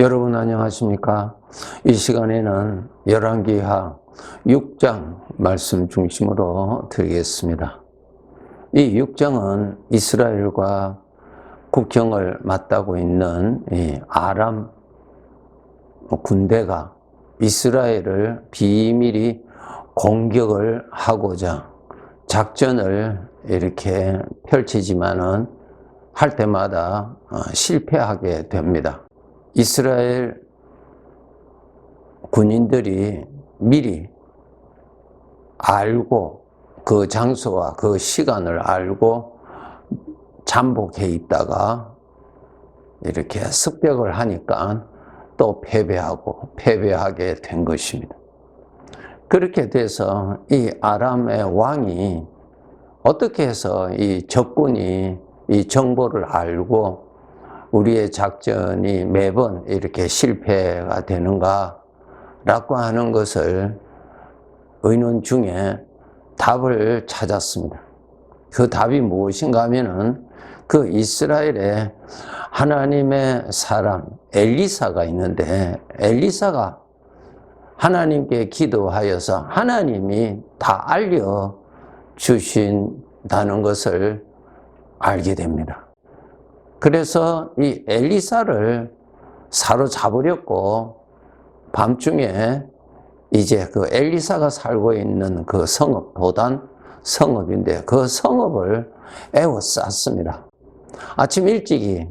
여러분 안녕하십니까? 이 시간에는 열왕기하 6장 말씀 중심으로 드리겠습니다. 이 6장은 이스라엘과 국경을 맞다고 있는 이 아람 군대가 이스라엘을 비밀히 공격을 하고자 작전을 이렇게 펼치지만은 할 때마다 어, 실패하게 됩니다. 이스라엘 군인들이 미리 알고 그 장소와 그 시간을 알고 잠복해 있다가 이렇게 습격을 하니까 또 패배하고 패배하게 된 것입니다. 그렇게 돼서 이 아람의 왕이 어떻게 해서 이 적군이 이 정보를 알고 우리의 작전이 매번 이렇게 실패가 되는가 라고 하는 것을 의논 중에 답을 찾았습니다. 그 답이 무엇인가 하면은 그 이스라엘에 하나님의 사람 엘리사가 있는데 엘리사가 하나님께 기도하여서 하나님이 다 알려 주신다는 것을 알게 됩니다. 그래서 이 엘리사를 사로잡으려고 밤중에 이제 그 엘리사가 살고 있는 그 성읍, 도단 성읍인데 그 성읍을 에워쌌습니다. 아침 일찍이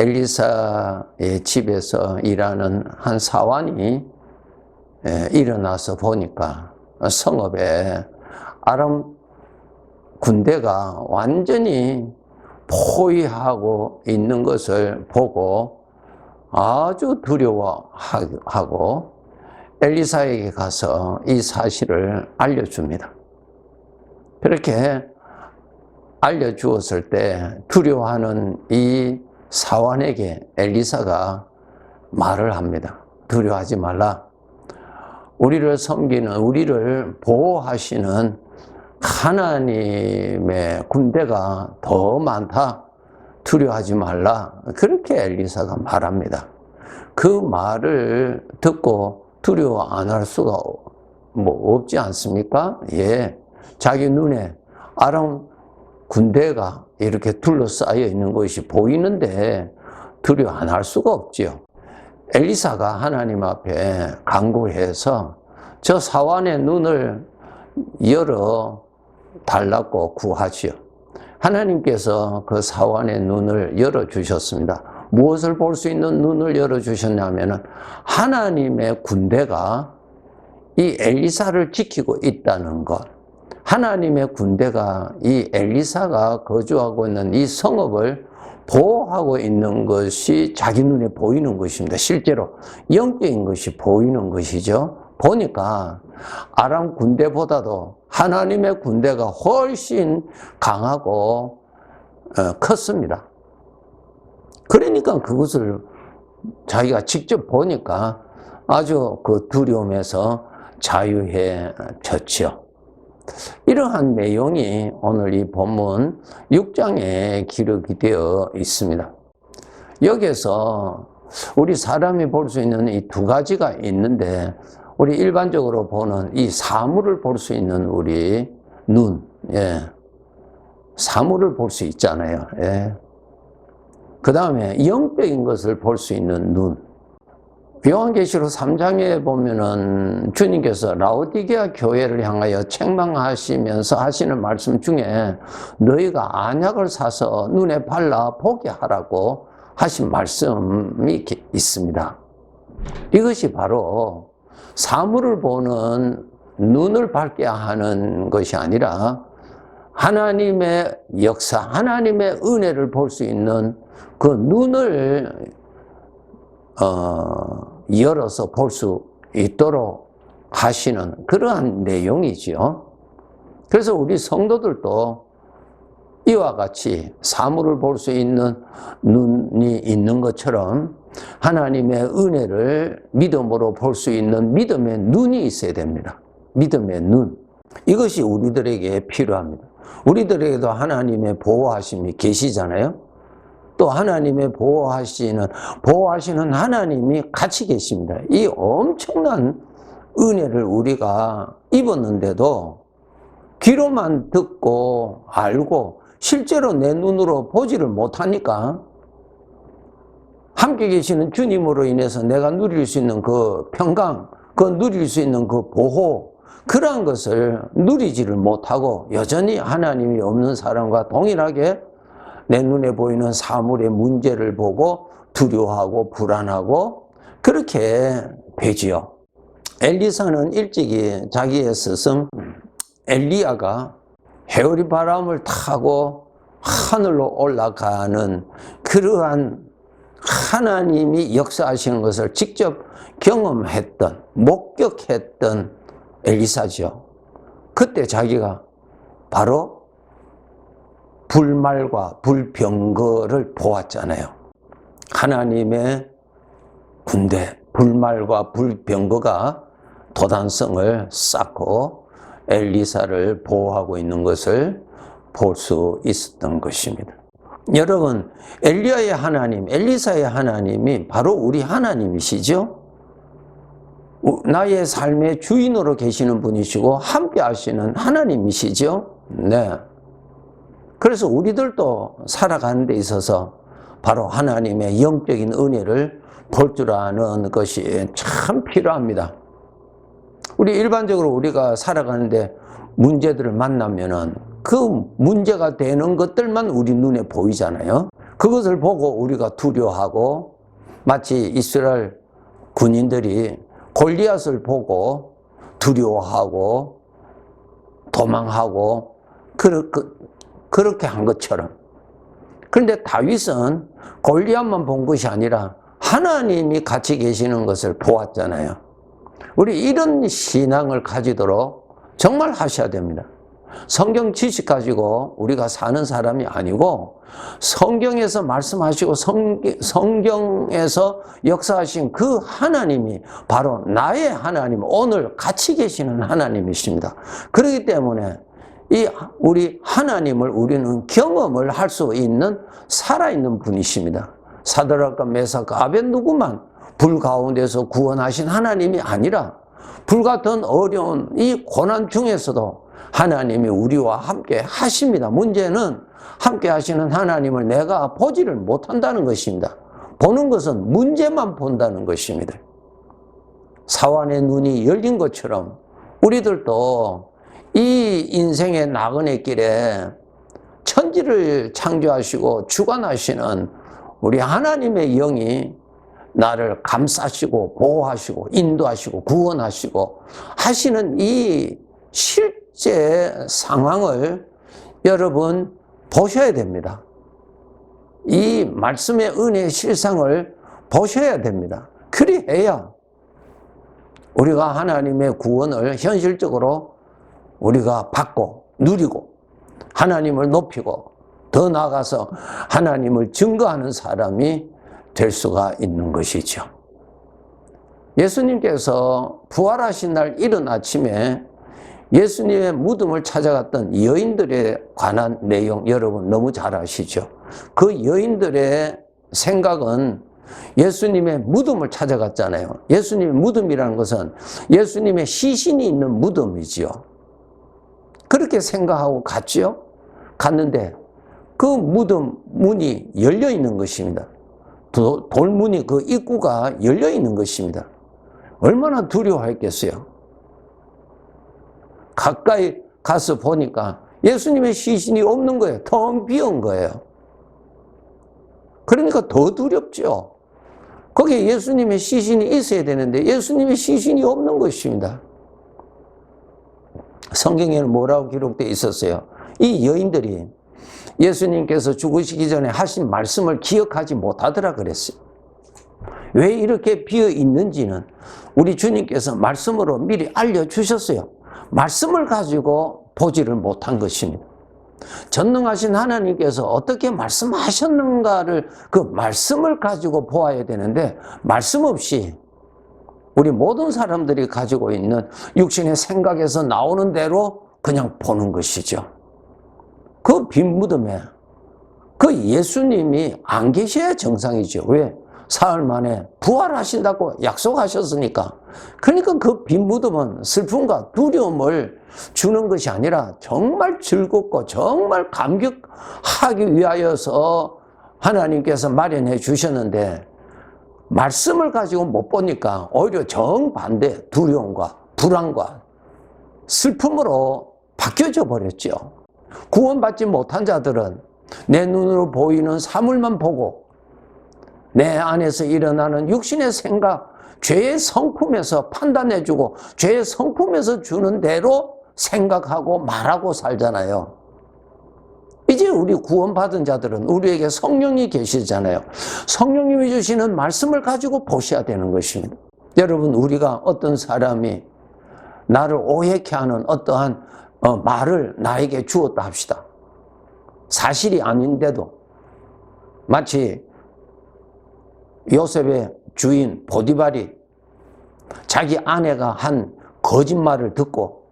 엘리사의 집에서 일하는 한 사환이 일어나서 보니까 성읍에 아람 군대가 완전히 포위하고 있는 것을 보고 아주 두려워하고 엘리사에게 가서 이 사실을 알려줍니다. 그렇게 알려주었을 때 두려워하는 이 사환에게 엘리사가 말을 합니다. 두려워하지 말라. 우리를 섬기는, 우리를 보호하시는 하나님의 군대가 더 많다. 두려워하지 말라. 그렇게 엘리사가 말합니다. 그 말을 듣고 두려워 안 할 수가 뭐 없지 않습니까? 예. 자기 눈에 아람 군대가 이렇게 둘러싸여 있는 것이 보이는데 두려워 안 할 수가 없지요. 엘리사가 하나님 앞에 간구해서 저 사환의 눈을 열어 달라고 구하지요. 하나님께서 그 사환의 눈을 열어 주셨습니다. 무엇을 볼 수 있는 눈을 열어 주셨냐면은 하나님의 군대가 이 엘리사를 지키고 있다는 것. 하나님의 군대가 이 엘리사가 거주하고 있는 이 성읍을 보호하고 있는 것이 자기 눈에 보이는 것입니다. 실제로 영적인 것이 보이는 것이죠. 보니까 아람 군대보다도 하나님의 군대가 훨씬 강하고 어, 컸습니다. 그러니까 그것을 자기가 직접 보니까 아주 그 두려움에서 자유해졌죠. 이러한 내용이 오늘 이 본문 6장에 기록이 되어 있습니다. 여기에서 우리 사람이 볼 수 있는 이 두 가지가 있는데 우리 일반적으로 보는 이 사물을 볼 수 있는 우리 눈, 예. 사물을 볼 수 있잖아요. 예. 그 다음에 영적인 것을 볼 수 있는 눈. 요한계시록 3장에 보면은 주님께서 라오디게아 교회를 향하여 책망하시면서 하시는 말씀 중에 너희가 안약을 사서 눈에 발라 보게 하라고 하신 말씀이 있습니다. 이것이 바로 사물을 보는 눈을 밝게 하는 것이 아니라 하나님의 역사, 하나님의 은혜를 볼 수 있는 그 눈을 어, 열어서 볼 수 있도록 하시는 그러한 내용이지요. 그래서 우리 성도들도 이와 같이 사물을 볼 수 있는 눈이 있는 것처럼 하나님의 은혜를 믿음으로 볼 수 있는 믿음의 눈이 있어야 됩니다. 믿음의 눈. 이것이 우리들에게 필요합니다. 우리들에게도 하나님의 보호하심이 계시잖아요. 또 하나님의 보호하시는 보호하시는 하나님이 같이 계십니다. 이 엄청난 은혜를 우리가 입었는데도 귀로만 듣고 알고 실제로 내 눈으로 보지를 못하니까 함께 계시는 주님으로 인해서 내가 누릴 수 있는 그 평강, 그 누릴 수 있는 그 보호, 그러한 것을 누리지를 못하고 여전히 하나님이 없는 사람과 동일하게 내 눈에 보이는 사물의 문제를 보고 두려워하고 불안하고 그렇게 되지요. 엘리사는 일찍이 자기의 스승 엘리야가 해오리 바람을 타고 하늘로 올라가는 그러한 하나님이 역사하시는 것을 직접 경험했던, 목격했던 엘리사죠. 그때 자기가 바로 불말과 불병거를 보았잖아요. 하나님의 군대, 불말과 불병거가 도단성을 쌓고 엘리사를 보호하고 있는 것을 볼 수 있었던 것입니다. 여러분, 엘리야의 하나님, 엘리사의 하나님이 바로 우리 하나님이시죠? 나의 삶의 주인으로 계시는 분이시고 함께 하시는 하나님이시죠? 네. 그래서 우리들도 살아가는 데 있어서 바로 하나님의 영적인 은혜를 볼 줄 아는 것이 참 필요합니다. 우리 일반적으로 우리가 살아가는데 문제들을 만나면은 그 문제가 되는 것들만 우리 눈에 보이잖아요. 그것을 보고 우리가 두려워하고 마치 이스라엘 군인들이 골리앗을 보고 두려워하고 도망하고 그렇게 한 것처럼. 그런데 다윗은 골리앗만 본 것이 아니라 하나님이 같이 계시는 것을 보았잖아요. 우리 이런 신앙을 가지도록 정말 하셔야 됩니다. 성경 지식 가지고 우리가 사는 사람이 아니고 성경에서 말씀하시고 성 경, 에서 역사하신 그 하나님이 바로 나의 하나님, 오늘 같이 계시는 하나님이십니다. 그렇기 때문에 이 우리 하나님을 우리는 경험을 할 수 있는 살아있는 분이십니다. 사드락과 메사카 아벤누구만 불 가운데서 구원하신 하나님이 아니라 불 같은 어려운 이 고난 중에서도 하나님이 우리와 함께 하십니다. 문제는 함께 하시는 하나님을 내가 보지를 못한다는 것입니다. 보는 것은 문제만 본다는 것입니다. 사완의 눈이 열린 것처럼 우리들도 이 인생의 나그네 길에 천지를 창조하시고 주관하시는 우리 하나님의 영이 나를 감싸시고 보호하시고 인도하시고 구원하시고 하시는 이 실 제 상황을 여러분 보셔야 됩니다. 이 말씀의 은혜의 실상을 보셔야 됩니다. 그리해야 우리가 하나님의 구원을 현실적으로 우리가 받고 누리고 하나님을 높이고 더 나아가서 하나님을 증거하는 사람이 될 수가 있는 것이죠. 예수님께서 부활하신 날 이른 아침에 예수님의 무덤을 찾아갔던 여인들에 관한 내용 여러분 너무 잘 아시죠? 그 여인들의 생각은 예수님의 무덤을 찾아갔잖아요. 예수님의 무덤이라는 것은 예수님의 시신이 있는 무덤이지요. 그렇게 생각하고 갔지요. 갔는데 그 무덤 문이 열려 있는 것입니다. 돌문이 그 입구가 열려 있는 것입니다. 얼마나 두려워했겠어요. 가까이 가서 보니까 예수님의 시신이 없는 거예요. 텅 비운 거예요. 그러니까 더 두렵죠. 거기에 예수님의 시신이 있어야 되는데 예수님의 시신이 없는 것입니다. 성경에는 뭐라고 기록되어 있었어요? 이 여인들이 예수님께서 죽으시기 전에 하신 말씀을 기억하지 못하더라 그랬어요. 왜 이렇게 비어 있는지는 우리 주님께서 말씀으로 미리 알려주셨어요. 말씀을 가지고 보지를 못한 것입니다. 전능하신 하나님께서 어떻게 말씀하셨는가를 그 말씀을 가지고 보아야 되는데 말씀 없이 우리 모든 사람들이 가지고 있는 육신의 생각에서 나오는 대로 그냥 보는 것이죠. 그 빈 무덤에 그 예수님이 안 계셔야 정상이죠. 왜? 사흘 만에 부활하신다고 약속하셨으니까. 그러니까 그 빈 무덤은 슬픔과 두려움을 주는 것이 아니라 정말 즐겁고 정말 감격하기 위하여서 하나님께서 마련해 주셨는데 말씀을 가지고 못 보니까 오히려 정반대 두려움과 불안과 슬픔으로 바뀌어져 버렸죠. 구원받지 못한 자들은 내 눈으로 보이는 사물만 보고 내 안에서 일어나는 육신의 생각, 죄의 성품에서 판단해주고 죄의 성품에서 주는 대로 생각하고 말하고 살잖아요. 이제 우리 구원받은 자들은 우리에게 성령이 계시잖아요. 성령님이 주시는 말씀을 가지고 보셔야 되는 것입니다. 여러분, 우리가 어떤 사람이 나를 오해케 하는 어떠한 어, 말을 나에게 주었다 합시다. 사실이 아닌데도 마치 요셉의 주인 보디발이 자기 아내가 한 거짓말을 듣고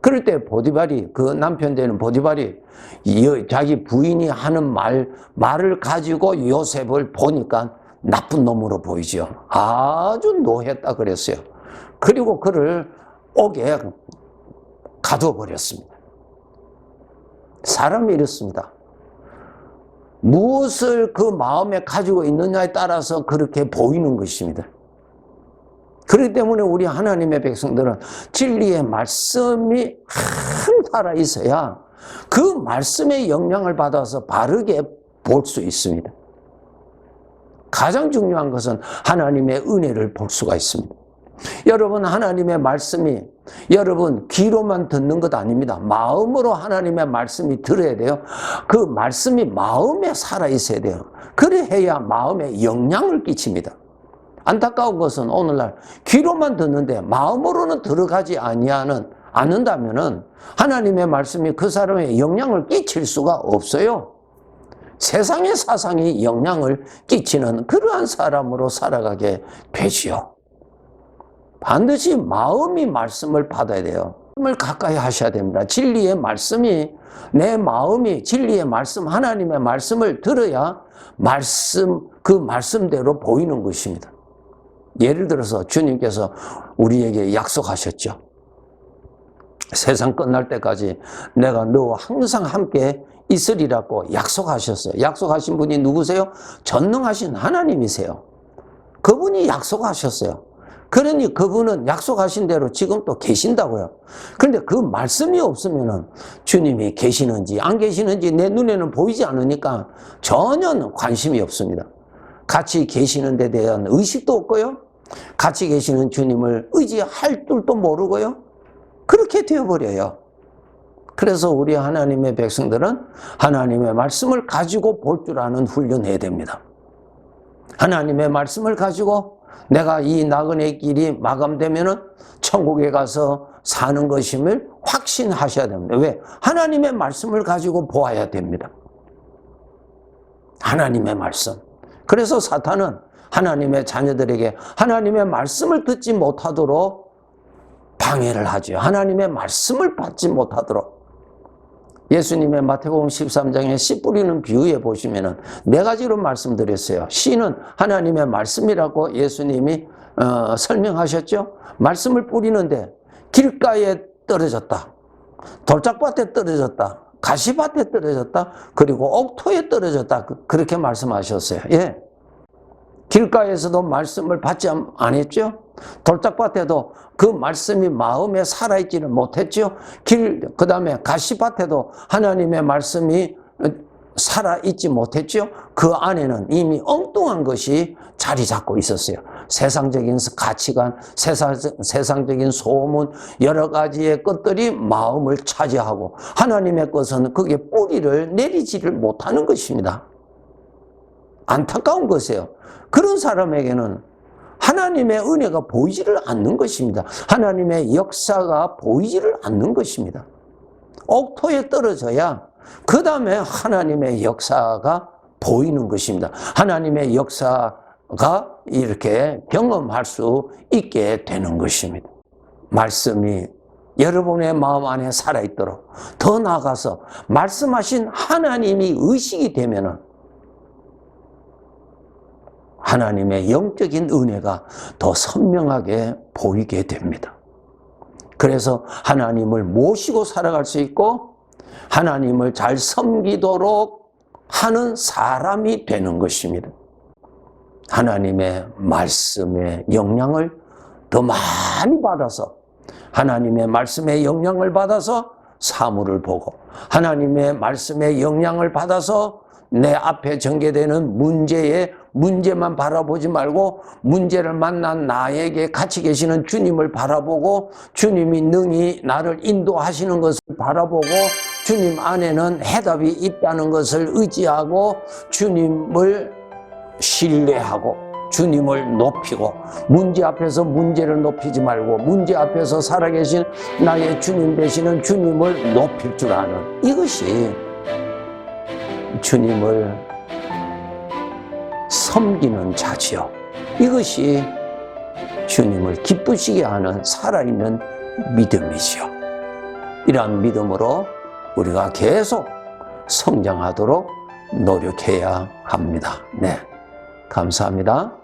그럴 때 보디발이 그 남편 되는 보디발이 이- 자기 부인이 하는 말 말을 가지고 요셉을 보니까 나쁜 놈으로 보이죠. 아주 노했다 그랬어요. 그리고 그를 옥에 가두어 버렸습니다. 사람이 이렇습니다. 무엇을 그 마음에 가지고 있느냐에 따라서 그렇게 보이는 것입니다. 그렇기 때문에 우리 하나님의 백성들은 진리의 말씀이 한 살아 있어야 그 말씀의 영향을 받아서 바르게 볼 수 있습니다. 가장 중요한 것은 하나님의 은혜를 볼 수가 있습니다. 여러분 하나님의 말씀이 여러분 귀로만 듣는 것 아닙니다. 마음으로 하나님의 말씀이 들어야 돼요. 그 말씀이 마음에 살아 있어야 돼요. 그래야 마음에 영향을 끼칩니다. 안타까운 것은 오늘날 귀로만 듣는데 마음으로는 들어가지 아니하는 않는다면은 하나님의 말씀이 그 사람의 영향을 끼칠 수가 없어요. 세상의 사상이 영향을 끼치는 그러한 사람으로 살아가게 되지요. 반드시 마음이 말씀을 받아야 돼요. 말씀을 가까이 하셔야 됩니다. 진리의 말씀이 내 마음이 진리의 말씀 하나님의 말씀을 들어야 말씀 그 말씀대로 보이는 것입니다. 예를 들어서 주님께서 우리에게 약속하셨죠. 세상 끝날 때까지 내가 너와 항상 함께 있으리라고 약속하셨어요. 약속하신 분이 누구세요? 전능하신 하나님이세요. 그분이 약속하셨어요. 그러니 그분은 약속하신 대로 지금 또 계신다고요. 그런데 그 말씀이 없으면은 주님이 계시는지 안 계시는지 내 눈에는 보이지 않으니까 전혀 관심이 없습니다. 같이 계시는 데 대한 의식도 없고요. 같이 계시는 주님을 의지할 줄도 모르고요. 그렇게 되어버려요. 그래서 우리 하나님의 백성들은 하나님의 말씀을 가지고 볼 줄 아는 훈련해야 됩니다. 하나님의 말씀을 가지고 내가 이 나그네 길이 마감되면은 천국에 가서 사는 것임을 확신하셔야 됩니다. 왜? 하나님의 말씀을 가지고 보아야 됩니다. 하나님의 말씀. 그래서 사탄은 하나님의 자녀들에게 하나님의 말씀을 듣지 못하도록 방해를 하죠. 하나님의 말씀을 받지 못하도록. 예수님의 마태복음 13장에 씨 뿌리는 비유에 보시면은 네 가지로 말씀드렸어요. 씨는 하나님의 말씀이라고 예수님이 어, 설명하셨죠. 말씀을 뿌리는데 길가에 떨어졌다. 돌짝밭에 떨어졌다. 가시밭에 떨어졌다. 그리고 옥토에 떨어졌다. 그- 그렇게 말씀하셨어요. 예. 길가에서도 말씀을 받지 했죠? 돌짝밭에도 그 말씀이 마음에 살아있지를 못했죠? 길, 그 다음에 가시밭에도 하나님의 말씀이 어, 살아있지 못했죠? 그 안에는 이미 엉뚱한 것이 자리 잡고 있었어요. 세상적인 가치관, 세상, 세상적인 소문, 여러 가지의 것들이 마음을 차지하고 하나님의 것은 그게 뿌리를 내리지를 못하는 것입니다. 안타까운 것이에요. 그런 사람에게는 하나님의 은혜가 보이지를 않는 것입니다. 하나님의 역사가 보이지를 않는 것입니다. 옥토에 떨어져야 그 다음에 하나님의 역사가 보이는 것입니다. 하나님의 역사가 이렇게 경험할 수 있게 되는 것입니다. 말씀이 여러분의 마음 안에 살아있도록 더 나아가서 말씀하신 하나님이 의식이 되면은 하나님의 영적인 은혜가 더 선명하게 보이게 됩니다. 그래서 하나님을 모시고 살아갈 수 있고 하나님을 잘 섬기도록 하는 사람이 되는 것입니다. 하나님의 말씀의 영향을 더 많이 받아서 하나님의 말씀의 영향을 받아서 사물을 보고 하나님의 말씀의 영향을 받아서 내 앞에 전개되는 문제에 문제만 바라보지 말고 문제를 만난 나에게 같이 계시는 주님을 바라보고 주님이 능히 나를 인도하시는 것을 바라보고 주님 안에는 해답이 있다는 것을 의지하고 주님을 신뢰하고 주님을 높이고 문제 앞에서 문제를 높이지 말고 문제 앞에서 살아계신 나의 주님 되시는 주님을 높일 줄 아는 이것이 주님을 섬기는 자지요. 이것이 주님을 기쁘시게 하는 살아있는 믿음이지요. 이러한 믿음으로 우리가 계속 성장하도록 노력해야 합니다. 네. 감사합니다.